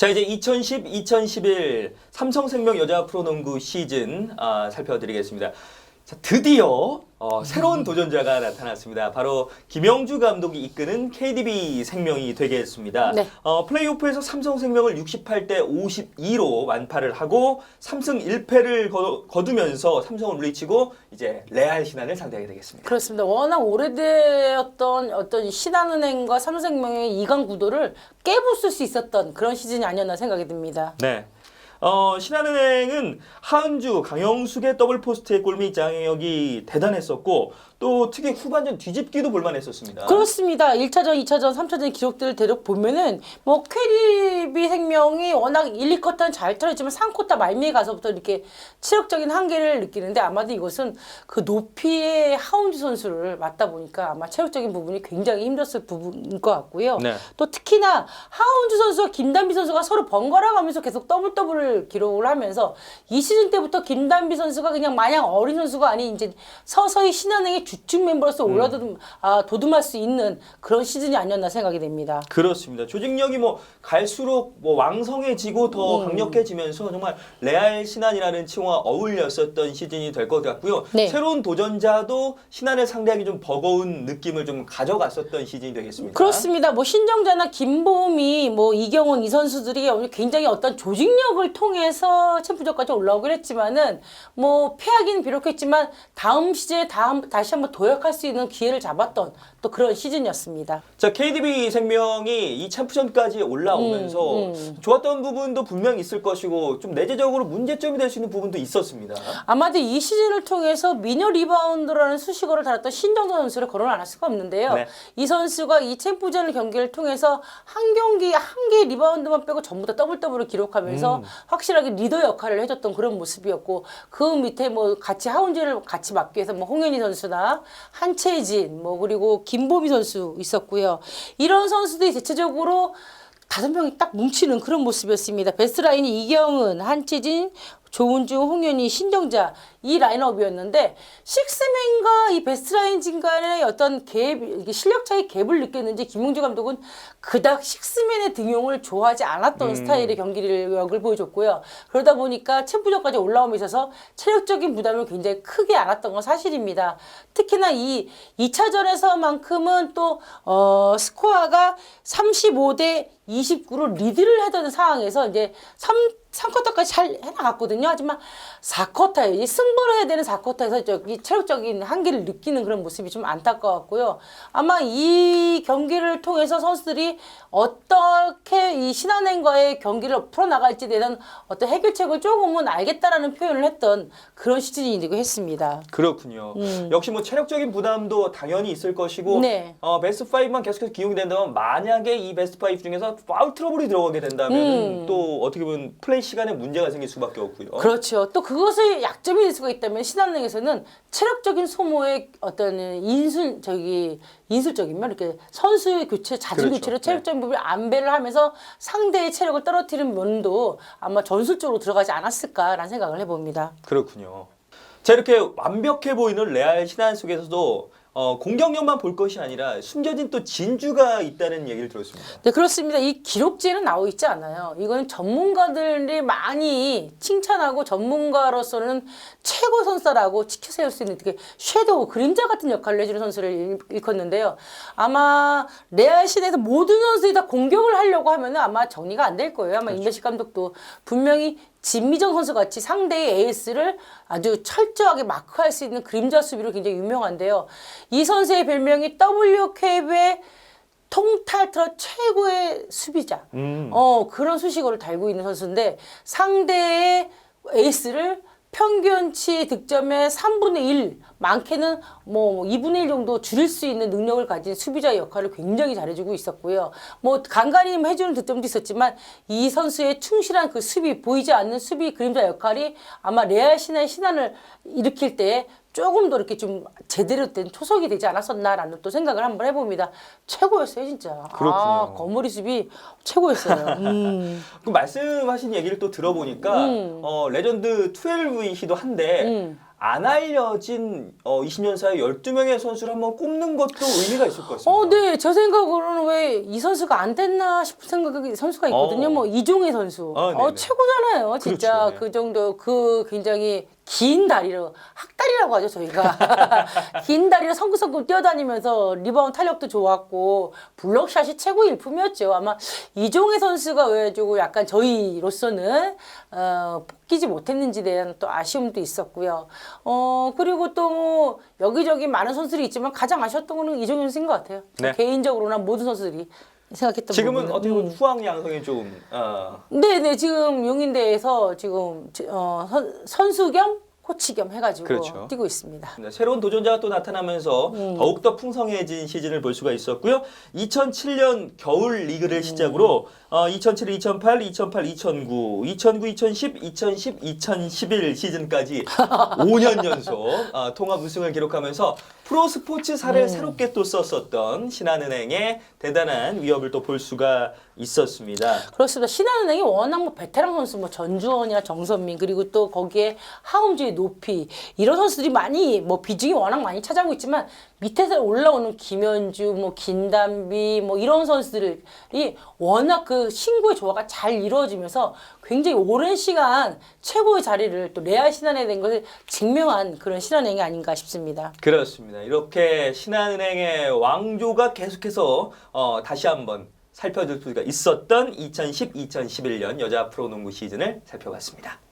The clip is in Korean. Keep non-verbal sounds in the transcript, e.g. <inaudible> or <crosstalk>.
자 이제 2010, 2011 삼성생명 여자 프로농구 시즌 아, 살펴드리겠습니다. 자 드디어 어, 새로운 도전자가 나타났습니다. 바로 김영주 감독이 이끄는 KDB 생명이 되겠습니다. 네. 어, 플레이오프에서 삼성생명을 68대 52로 완파를 하고 3승 1패를 거두 면서 삼성을 물리치고 이제 레알 신안을 상대하게 되겠습니다. 그렇습니다. 워낙 오래되었던 어떤 신한은행과 삼성생명의 이강 구도를 깨부술 수 있었던 그런 시즌이 아니었나 생각이 듭니다. 네. 어, 신한은행은 하은주, 강영숙의 더블 포스트의 골밑 장악력이 대단했었고 또 특히 후반전 뒤집기도 볼만했었습니다. 그렇습니다. 1차전, 2차전, 3차전 기록들을 대략 보면은 뭐 KDB 생명이 워낙 1, 2쿼터는 잘 털었지만 3쿼터 말미에 가서부터 이렇게 체력적인 한계를 느끼는데 아마도 이것은 그 높이의 하운드 선수를 맞다 보니까 아마 체력적인 부분이 굉장히 힘들었을 부분인 것 같고요. 네. 또 특히나 하운드 선수와 김단비 선수가 서로 번갈아 가면서 계속 더블 더블을 기록을 하면서 이 시즌 때부터 김단비 선수가 그냥 마냥 어린 선수가 아닌 이제 서서히 신한은행의 주축 멤버로서 음. 올라도듬 아, 도듬할 수 있는 그런 시즌이 아니었나 생각이 됩니다. 그렇습니다. 조직력이 뭐 갈수록 뭐 왕성해지고 더 음. 강력해지면서 정말 레알 신한이라는 칭호와 어울렸었던 시즌이 될 것 같고요. 네. 새로운 도전자도 신한을 상대하기 좀 버거운 느낌을 좀 가져갔었던 시즌이 되겠습니다. 그렇습니다. 뭐 신정자나 김보미, 뭐 이경원 이 선수들이 오늘 굉장히 어떤 조직력을 통해서 챔프전까지 올라오긴 했지만은 뭐 패하기는 비록했지만 다음 시즌에 다음 다시 한번 도약할 수 있는 기회를 잡았던 또 그런 시즌이었습니다. 자 KDB 생명이 이 챔프전까지 올라오면서 음, 음. 좋았던 부분도 분명히 있을 것이고 좀 내재적으로 문제점이 될 수 있는 부분도 있었습니다. 아마도 이 시즌을 통해서 미녀 리바운더라는 수식어를 달았던 신정도 선수를 거론 안 할 수가 없는데요. 네. 이 선수가 이 챔프전 경기를 통해서 한 경기 한 개의 리바운드만 빼고 전부 다 더블 더블을 기록하면서 음. 확실하게 리더 역할을 해줬던 그런 모습이었고 그 밑에 뭐 같이 하운즈를 같이 맡기 위해서 뭐 홍현희 선수나 한채진 뭐 그리고 김보미 선수 있었고요. 이런 선수들이 대체적으로 다섯 명이 딱 뭉치는 그런 모습이었습니다. 베스트 라인이 이경은, 한채진, 조은주, 홍현희, 신정자 이 라인업이었는데 식스맨과 이 베스트 라인진 간의 어떤 갭, 실력 차이 갭을 느꼈는지 김용주 감독은 그닥 식스맨의 등용을 좋아하지 않았던 스타일의 경기력을 보여줬고요. 그러다 보니까 챔프전까지 올라옴에 있어서 체력적인 부담을 굉장히 크게 안았던 건 사실입니다. 특히나 이 2차전에서만큼은 또 어, 스코어가 35대 29로 리드를 하던 상황에서 이제 3 3쿼터까지 잘 해나갔거든요. 하지만 4쿼터에 이승 부를 해야 되는 4쿼터에서 저기 체력적인 한계를 느끼는 그런 모습이 좀 안타까웠고요. 아마 이 경기를 통해서 선수들이 어떻게 이 신한은행과의 경기를 풀어나갈지에 대한 어떤 해결책을 조금은 알겠다라는 표현을 했던 그런 시즌이 되고 했습니다. 그렇군요. 역시 뭐 체력적인 부담도 당연히 있을 것이고 음. 네. 어, 베스트 5만 계속해서 기용이 된다면 만약에 이 베스트 5 중에서 파울 트러블이 들어가게 된다면 음. 또 어떻게 보면 플레이 시간에 문제가 생길 수밖에 없고요. 그렇죠. 또 그것의 약점이 될 수가 있다면 신한은행에서는 체력적인 소모의 어떤 인술 저기 인술적이면 이렇게 선수의 교체, 잦은 그렇죠. 교체로 네. 체력적인 부분을 안배를 하면서 상대의 체력을 떨어뜨리는 면도 아마 전술적으로 들어가지 않았을까라는 생각을 해봅니다. 그렇군요. 자 이렇게 완벽해 보이는 레알 신한 속에서도 어, 공격력만 볼 것이 아니라 숨겨진 또 진주가 있다는 얘기를 들었습니다. 네, 그렇습니다. 이 기록지에는 나와 있지 않아요. 이거는 전문가들이 많이 칭찬하고 전문가로서는 최고 선수라고 치켜 세울 수 있는 되게 섀도우, 그림자 같은 역할을 해주는 선수를 일- 일컫는데요. 아마 레알 시대에서 모든 선수들이 다 공격을 하려고 하면 아마 정리가 안 될 거예요. 아마 임배식 감독도 분명히 진미정 선수 같이 상대의 에이스를 아주 철저하게 마크할 수 있는 그림자 수비로 굉장히 유명한데요. 이 선수의 별명이 WKB의 통탈트로 최고의 수비자. 음. 어, 그런 수식어를 달고 있는 선수인데 상대의 에이스를 평균치 득점의 3분의 1, 많게는 뭐 2분의 1 정도 줄일 수 있는 능력을 가진 수비자의 역할을 굉장히 잘해주고 있었고요. 뭐 간간히 해주는 득점도 있었지만 이 선수의 충실한 그 수비, 보이지 않는 수비 그림자 역할이 아마 레알 신의 신안을 일으킬 때 조금 더 이렇게 좀 제대로 된 초석이 되지 않았었나라는 또 생각을 한번 해봅니다. 최고였어요, 진짜. 그렇군요. 아, 거머리 수비 최고였어요. <laughs> 음. 그 말씀하신 얘기를 또 들어보니까 음. 어, 레전드 12이기도 한데 음. 안 알려진 어, 20년 사이 12명의 선수를 한번 꼽는 것도 의미가 있을 것 같습니다. 어, 네. 제 생각으로는 왜 이 선수가 안 됐나 싶은 생각이 선수가 있거든요. 어. 뭐 이종의 선수. 아, 네네. 어, 최고잖아요. 진짜 그렇죠, 네. 그 정도 그 굉장히 긴 다리로 학다리라고 하죠 저희가. <laughs> 긴 다리로 성큼성큼 뛰어다니면서 리바운드 탄력도 좋았고 블록샷이 최고 일품이었죠. 아마 이종의 선수가 왜 주고 약간 저희로서는 어, 뽑히지 못했는지 대한 또 아쉬움도 있었고요. 어 그리고 또 뭐 여기저기 많은 선수들이 있지만 가장 아쉬웠던 거는 이종현 선수인 것 같아요. 네. 개인적으로나 모든 선수들이 생각했던 지금은 부분은. 어떻게 보면 후황 양성이 좀 어, 네네 지금 용인대에서 지금 지- 어, 선, 선수 겸 코치 겸 해가지고 그렇죠. 뛰고 있습니다. 네, 새로운 도전자가 또 나타나면서 음. 더욱더 풍성해진 시즌을 볼 수가 있었고요. 2007년 겨울 리그를 시작으로 어, 2007, 2008, 2008, 2009, 2009, 2010, 2010, 2011 시즌까지 <laughs> 5년 연속 어, 통합 우승을 기록하면서 프로 스포츠 사를 새롭게 또 썼었던 신한은행의 대단한 위협을 또 볼 수가 있었습니다. 그렇습니다. 신한은행이 워낙 뭐 베테랑 선수 뭐 전주원이나 정선민 그리고 또 거기에 하음주의 높이 이런 선수들이 많이 뭐 비중이 워낙 많이 차지하고 있지만 밑에서 올라오는 김현주 뭐 김단비 뭐 이런 선수들이 워낙 그 신구의 조화가 잘 이루어지면서 굉장히 오랜 시간 최고의 자리를 또 레알 신한에 된 것을 증명한 그런 신한은행이 아닌가 싶습니다. 그렇습니다. 이렇게 신한은행의 왕조가 계속해서 어, 다시 한번 살펴볼 수가 있었던 2010-2011년 여자 프로농구 시즌을 살펴봤습니다.